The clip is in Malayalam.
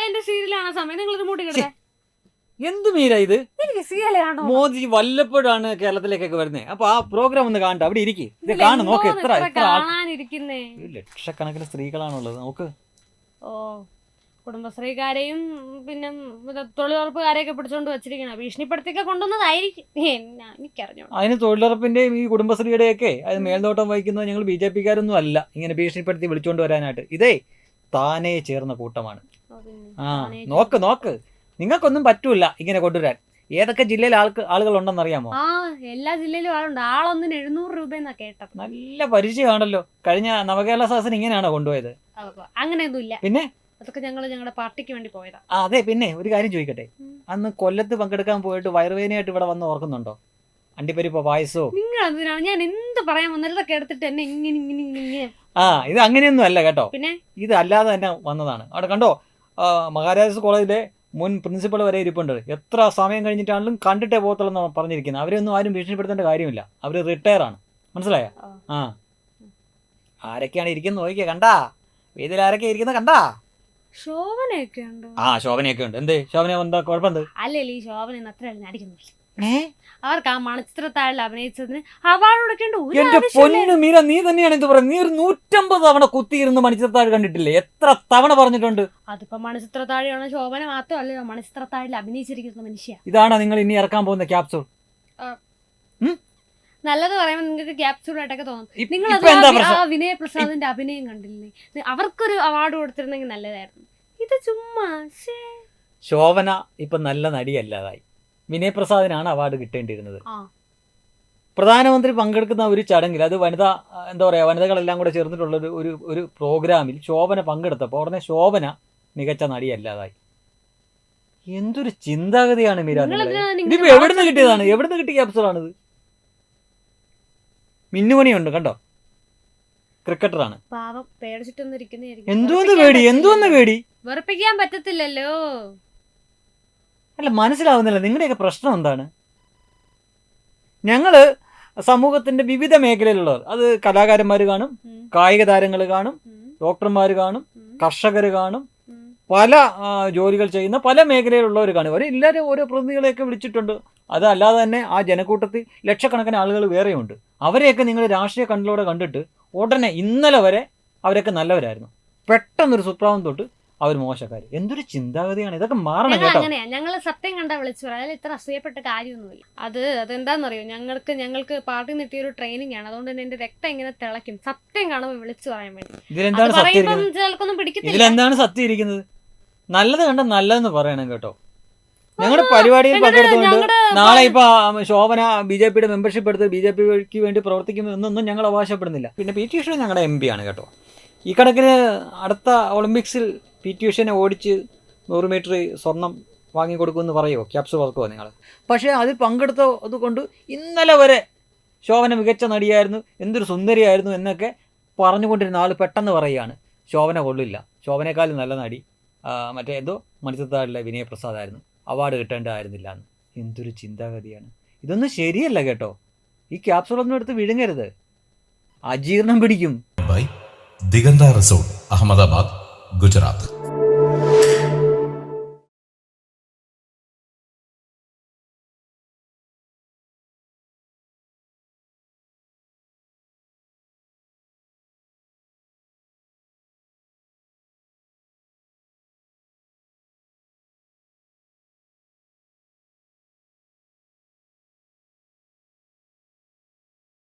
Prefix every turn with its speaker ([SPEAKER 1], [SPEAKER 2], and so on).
[SPEAKER 1] എന്റെ സീരിയലാണ് സമയം. നിങ്ങൾ
[SPEAKER 2] എന്ത് മീര ഇത്? മോദി വല്ലപ്പോഴാണ് കേരളത്തിലേക്കൊക്കെ വരുന്നത് അപ്പൊ ആ പ്രോഗ്രാം ഒന്ന് കാണണ്ട അവിടെ ഇരിക്കേ. ഇത് കാണു. നോക്ക് എത്ര ലക്ഷക്കണക്കിന് സ്ത്രീകളാണുള്ളത്. നോക്ക്.
[SPEAKER 1] ഓ. കുടുംബശ്രീക്കാരെയും പിന്നെ തൊഴിലുറപ്പുകാരെയൊക്കെ പിടിച്ചോണ്ട് വെച്ചിരിക്കണം ഭീഷണിപ്പെടുത്തിയൊക്കെ കൊണ്ടുവന്നതായിരിക്കും. എന്നാ
[SPEAKER 2] അതിന് തൊഴിലുറപ്പിന്റെയും ഈ കുടുംബശ്രീയുടെയൊക്കെ അത് മേൽനോട്ടം വഹിക്കുന്നത് ഞങ്ങൾ ബി ജെ പിക്കാരൊന്നും അല്ല ഇങ്ങനെ ഭീഷണിപ്പെടുത്തി വിളിച്ചോണ്ട് വരാനായിട്ട്. ഇതേ താനേ ചേർന്ന കൂട്ടമാണ്. ആ നോക്ക് നോക്ക്. നിങ്ങൾക്കൊന്നും പറ്റൂല ഇങ്ങനെ കൊണ്ടുവരാൻ. ഏതൊക്കെ ജില്ലയിൽ ആൾക്ക് ആളുകൾ ഉണ്ടെന്ന് അറിയാമോ
[SPEAKER 1] ആ എല്ലാ ജില്ലയിലും ആളുണ്ട്. ആളൊന്നിന് എഴുന്നൂറ് രൂപയെന്നാ കേട്ടത്.
[SPEAKER 2] നല്ല പരിചയമാണല്ലോ. കഴിഞ്ഞ നവകേരള സദസ്സിന് ഇങ്ങനെയാണോ കൊണ്ടുപോയത്?
[SPEAKER 1] അങ്ങനെയൊന്നുമില്ല. അങ്ങനെയൊന്നും
[SPEAKER 2] പിന്നെ?
[SPEAKER 1] അതൊക്കെ ഞങ്ങൾ ഞങ്ങളുടെ പാർട്ടിക്ക് വേണ്ടി പോയതാ.
[SPEAKER 2] ആ അതെ പിന്നെ ഒരു കാര്യം ചോദിക്കട്ടെ. അന്ന് കൊല്ലത്ത് പങ്കെടുക്കാൻ പോയിട്ട് വയറുവേദനയായിട്ട് ഇവിടെ വന്ന് ഓർക്കുന്നുണ്ടോ? അണ്ടിപ്പരിപ്പോ പായസോ?
[SPEAKER 1] നിങ്ങൾ അതിനാണ് ഞാൻ എന്ത് പറയാൻ വന്നതൊക്കെ എടുത്തിട്ട് എന്നെ ഇങ്ങനെ ഇങ്ങനെ ഇങ്ങനെ
[SPEAKER 2] ആ ഇത് അങ്ങനെയൊന്നും അല്ല കേട്ടോ.
[SPEAKER 1] പിന്നെ?
[SPEAKER 2] ഇത് അല്ലാതെ തന്നെ വന്നതാണ്. അവിടെ കണ്ടോ? മഹാരാജാസ് കോളേജിലെ മുൻ പ്രിൻസിപ്പൾ വരെ ഇരിപ്പുണ്ട്. എത്ര സമയം കഴിഞ്ഞിട്ടാണെങ്കിലും കണ്ടിട്ടേ പോകത്തുള്ളൂ പറഞ്ഞിരിക്കുന്നത്. അവരൊന്നും ആരും ഭീഷണിപ്പെടുത്തേണ്ട കാര്യമില്ല. അവർ റിട്ടയർ ആണ്. മനസ്സിലായ?
[SPEAKER 1] ആ.
[SPEAKER 2] ആ. ആരൊക്കെയാണ് ഇരിക്കുന്നത്? നോക്കിയാ കണ്ടാ? വേദിയിൽ ആരൊക്കെ ഇരിക്കുന്നത്? കണ്ടാ?
[SPEAKER 1] ശോഭനയൊക്കെ ഉണ്ട്
[SPEAKER 2] ആ ശോഭനയൊക്കെ ഉണ്ട് എന്തേ? ശോഭന എന്താ കുഴപ്പമെന്ത്?
[SPEAKER 1] അല്ലല്ലേ ഈ ശോഭന ഇന്ന് അത്ര നടിക്കുന്നില്ല അവർക്ക് ആ മണച്ചിത്രത്താഴിൽ അഭിനയിച്ചതിന് അവാർഡ് കൊടുക്കേണ്ട ഒരു
[SPEAKER 2] എന്റെ പൊന്നു മീര നീ തന്നെയാണ് ഇത് പറയുന്നത്? നീ ഒരു നൂറ്റമ്പത് തവണ കുത്തിയിരുന്ന് മണിച്ചിത്രത്താഴ് കണ്ടിട്ടില്ലേ? എത്ര തവണ പറഞ്ഞിട്ടുണ്ട്?
[SPEAKER 1] അതിപ്പോ മണച്ചിത്രത്താഴിയാണ് ശോഭന മാത്രമല്ല മണിച്ചിത്രത്താഴിൽ അഭിനയിച്ചിരിക്കുന്ന മനുഷ്യ.
[SPEAKER 2] ഇതാണോ നിങ്ങൾ ഇനി ഇറക്കാൻ പോകുന്ന ക്യാപ്സൂൾ
[SPEAKER 1] നല്ലത് പറയുമ്പോൾ നിങ്ങൾക്ക് ക്യാപ്സ്യൂൾ ആയിട്ടൊക്കെ തോന്നും നിങ്ങൾ ആ വിനയ പ്രസാദിന്റെ അഭിനയം കണ്ടില്ലേ? അവർക്കൊരു അവാർഡ് കൊടുത്തിരുന്നെങ്കിൽ നല്ലതായിരുന്നു. ഇത് ചുമ്മാ.
[SPEAKER 2] ശോഭന ഇപ്പൊ നല്ല നടിയല്ലാതായി. വിനയ് പ്രസാദിനാണ് അവാർഡ് കിട്ടേണ്ടിയിരുന്നത്. പ്രധാനമന്ത്രി പങ്കെടുക്കുന്ന ഒരു ചടങ്ങിൽ അത് വനിതാ എന്താ പറയുക വനിതകളെല്ലാം കൂടെ ചേർന്നിട്ടുള്ള ഒരു ഒരു ഒരു പ്രോഗ്രാമിൽ ശോഭന പങ്കെടുത്തപ്പോൾ ഉടനെ ശോഭന മികച്ച നടിയല്ലാതായി. എന്തൊരു ചിന്താഗതിയാണ് മീരാ എവിടുന്ന് കിട്ടിയതാണ്? എവിടുന്ന് കിട്ടിയ ക്യാപ്സൂളാണിത് മിന്നുമണിയുണ്ട് കണ്ടോ? ക്രിക്കറ്ററാണ്.
[SPEAKER 1] പാവം പേടിച്ചിട്ടൊന്നും ഇരിക്കുന്നതായിരിക്കും
[SPEAKER 2] എന്തോന്ന് പേടി എന്തോന്ന് പേടി.
[SPEAKER 1] വെറുപ്പിക്കാൻ പറ്റത്തില്ലല്ലോ.
[SPEAKER 2] അല്ല മനസ്സിലാവുന്നില്ല നിങ്ങളുടെയൊക്കെ പ്രശ്നം എന്താണ്? ഞങ്ങൾ സമൂഹത്തിന്റെ വിവിധ മേഖലയിലുള്ളവർ അത് കലാകാരന്മാർ കാണും കായിക താരങ്ങൾ കാണും ഡോക്ടർമാർ കാണും കർഷകർ കാണും പല ജോലികൾ ചെയ്യുന്ന പല മേഖലയിലുള്ളവർ കാണും. അവർ എല്ലാവരും ഓരോ പ്രതിനിധികളെയൊക്കെ വിളിച്ചിട്ടുണ്ട്. അതല്ലാതെ തന്നെ ആ ജനക്കൂട്ടത്തിൽ ലക്ഷക്കണക്കിന് ആളുകൾ വേറെയുണ്ട്. അവരെയൊക്കെ നിങ്ങൾ രാഷ്ട്രീയ കണ്ണിലൂടെ കണ്ടിട്ട് ഉടനെ ഇന്നലെ വരെ അവരൊക്കെ നല്ലവരായിരുന്നു. പെട്ടെന്നൊരു സുപ്രാവം തൊട്ട് അവർ മോശക്കാർ എന്തൊരു ചിന്താഗതിയാണ്. ഇതൊക്കെ മാറണം കേട്ടോ.
[SPEAKER 1] അങ്ങനെയാ. ഞങ്ങൾ സത്യം കണ്ടാ വിളിച്ചു പറയാം. അതിൽ ഇത്ര അസൂയപ്പെട്ട കാര്യമൊന്നുമില്ല. അത് അതെന്താണെന്നറിയോ ഞങ്ങൾക്ക് ഞങ്ങൾക്ക് പാർട്ടി കിട്ടിയ ഒരു ട്രെയിനിങ് ആണ്. അതുകൊണ്ട് തന്നെ എന്റെ രക്തം ഇങ്ങനെ തിളയ്ക്കും. സത്യം കാണുമ്പോൾ വിളിച്ചു പറയാൻ വേണ്ടി.
[SPEAKER 2] ഇതിലെന്താണ് സത്യം
[SPEAKER 1] ചിലർക്കൊന്നും പിടിക്കത്തില്ല.
[SPEAKER 2] ഇതിലെന്താണ് സത്യം ഇരിക്കുന്നത്? നല്ലത് കണ്ട നല്ലതെന്ന് പറയണം കേട്ടോ. ഞങ്ങളുടെ പരിപാടിയിൽ പങ്കെടുത്തുകൊണ്ട് നാളെ ഇപ്പൊ ശോഭന ബി ജെ പിയുടെ മെമ്പർഷിപ്പ് എടുത്ത് ബി ജെ പിക്ക് വേണ്ടി പ്രവർത്തിക്കുന്നു എന്നൊന്നും ഞങ്ങൾ അവകാശപ്പെടുന്നില്ല. പിന്നെ പി ടി ഉഷ ഞങ്ങളുടെ എം പി ആണ് കേട്ടോ. ഈ കണക്കിന് അടുത്ത ഒളിമ്പിക്സിൽ പി ടി ഉഷനെ ഓടിച്ച് നൂറ് മീറ്റർ സ്വർണം വാങ്ങിക്കൊടുക്കുമെന്ന് പറയുമോ ക്യാപ്സ് വർക്കുമോ നിങ്ങൾ പക്ഷേ അതിൽ പങ്കെടുത്ത അതുകൊണ്ട് ഇന്നലെ വരെ ശോഭന മികച്ച നടിയായിരുന്നു എന്തൊരു സുന്ദരിയായിരുന്നു എന്നൊക്കെ പറഞ്ഞുകൊണ്ടിരുന്ന ആൾ പെട്ടെന്ന് പറയുകയാണ്. ശോഭന കൊള്ളില്ല. ശോഭനേക്കാളും നല്ല നടി. മറ്റേ എന്തോ മണിച്ചിത്താടിലെ വിനയ പ്രസാദായിരുന്നു അവാർഡ് കിട്ടേണ്ടതായിരുന്നില്ല എന്ന് എന്തൊരു ചിന്താഗതിയാണ്. ഇതൊന്നും ശരിയല്ല കേട്ടോ. ഈ ക്യാപ്സൂളൊന്നും എടുത്ത് വിഴുങ്ങരുത്. അജീർണം പിടിക്കും.
[SPEAKER 3] By Diganta resort Ahmedabad Gujarat.